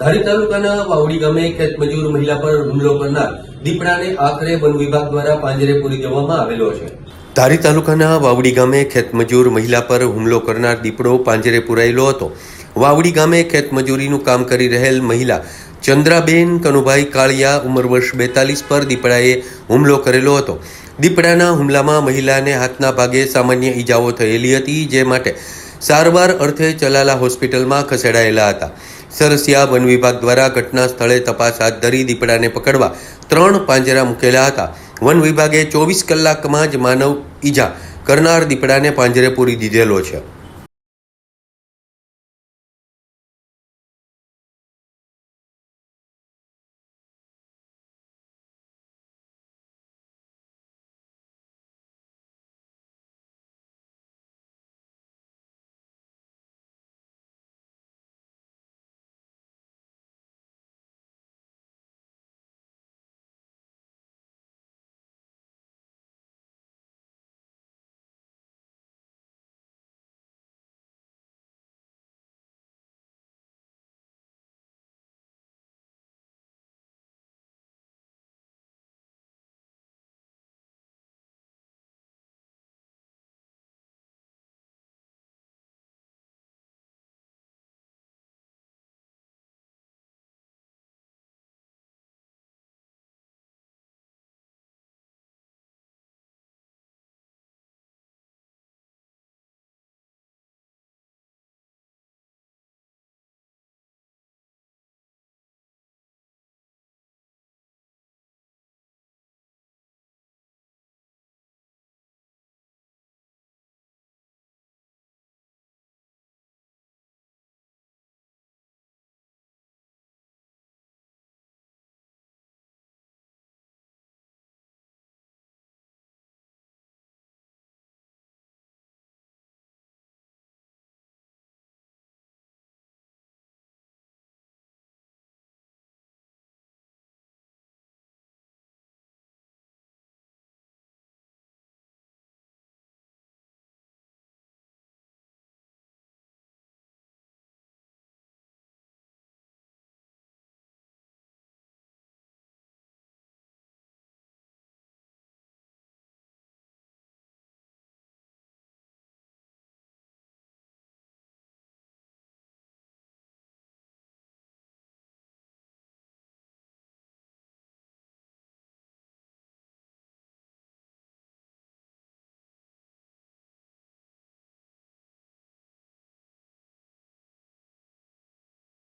ધારી તાલુકાના વાવડી ગામે ખેતમજૂર મહિલા પર હુમલો કરનાર દીપડાને આખરે વન વિભાગ દ્વારા પાંજરે પૂરી દેવામાં આવેલો છે. ધારી તાલુકાના વાવડી ગામે ખેતમજૂર મહિલા પર હુમલો કરનાર દીપડો પાંજરે પુરાયેલો હતો. વાવડી ગામે ખેતમજૂરીનું કામ કરી રહેલ મહિલા ચંદ્રાબેન કનુભાઈ કાળિયા ઉંમર વર્ષ બેતાલીસ પર દીપડાએ હુમલો કરેલો હતો. દીપડાના હુમલામાં મહિલાને હાથના ભાગે સામાન્ય ઈજાઓ થયેલી હતી, જે માટે સારવાર અર્થે ચલાલા હોસ્પિટલમાં ખસેડાયેલા હતા. સરસિયા વન વિભાગ દ્વારા ઘટના સ્થળે તપાસ હાથ ધરી દીપડાને પકડવા ત્રણ પાંજરા મૂકેલા હતા. વન વિભાગે ચોવીસ કલાકમાં જ માનવ ઈજા કરનાર દીપડાને પાંજરે પૂરી દીધેલો છે.